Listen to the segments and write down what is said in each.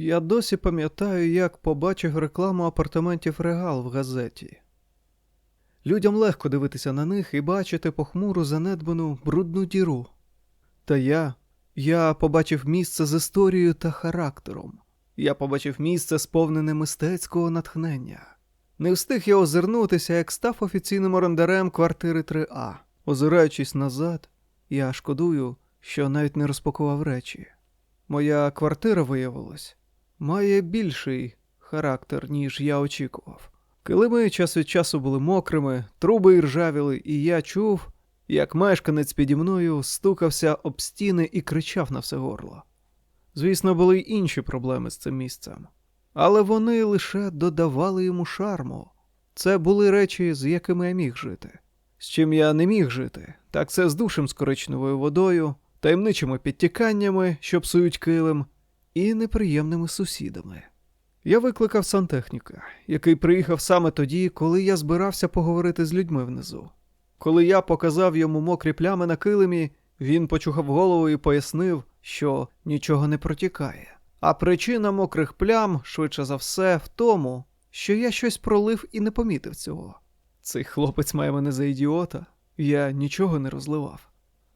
Я досі пам'ятаю, як побачив рекламу апартаментів Регал в газеті. Людям легко дивитися на них і бачити похмуру занедбану брудну діру. Та я, я побачив місце з історією та характером. Я побачив місце, сповнене мистецького натхнення. Не встиг я озирнутися, як став офіційним орендарем квартири 3А. Озираючись назад, я шкодую, що навіть не розпакував речі. Моя квартира, виявилась, має більший характер, ніж я очікував. Килими час від часу були мокрими, труби іржавіли, і я чув, як мешканець піді мною стукався об стіни і кричав на все горло. Звісно, були й інші проблеми з цим місцем, але вони лише додавали йому шарму. Це були речі, з якими я міг жити. З чим я не міг жити, так це з душем з коричневою водою, таємничими підтіканнями, що псують килим, і неприємними сусідами. Я викликав сантехніка, який приїхав саме тоді, коли я збирався поговорити з людьми внизу. Коли я показав йому мокрі плями на килимі, він почухав голову і пояснив, що нічого не протікає. А причина мокрих плям, швидше за все, в тому, що я щось пролив і не помітив цього. Цей хлопець має мене за ідіота, я нічого не розливав.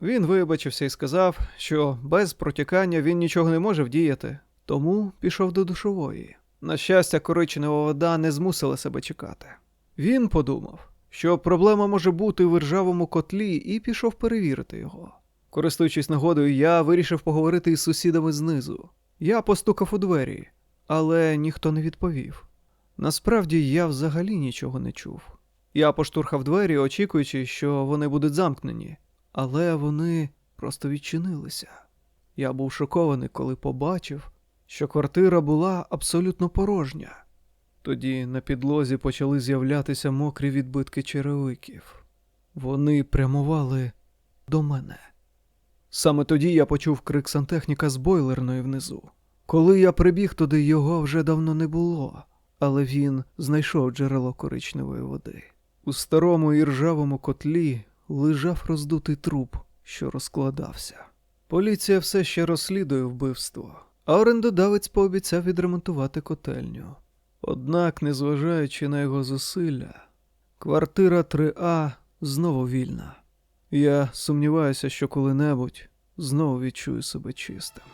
Він вибачився і сказав, що без протікання він нічого не може вдіяти, тому пішов до душової. На щастя, коричнева вода не змусила себе чекати. Він подумав, що проблема може бути в ржавому котлі, і пішов перевірити його. Користуючись нагодою, я вирішив поговорити із сусідами знизу. Я постукав у двері, але ніхто не відповів. Насправді я взагалі нічого не чув. Я поштурхав двері, очікуючи, що вони будуть замкнені, але вони просто відчинилися. Я був шокований, коли побачив, що квартира була абсолютно порожня. Тоді на підлозі почали з'являтися мокрі відбитки черевиків. Вони прямували до мене. Саме тоді я почув крик сантехніка з бойлерної внизу. Коли я прибіг туди, його вже давно не було, але він знайшов джерело коричневої води. У старому і ржавому котлі лежав роздутий труп, що розкладався. Поліція все ще розслідує вбивство, а орендодавець пообіцяв відремонтувати котельню. Однак, незважаючи на його зусилля, квартира 3А знову вільна. Я сумніваюся, що коли-небудь знову відчую себе чистим.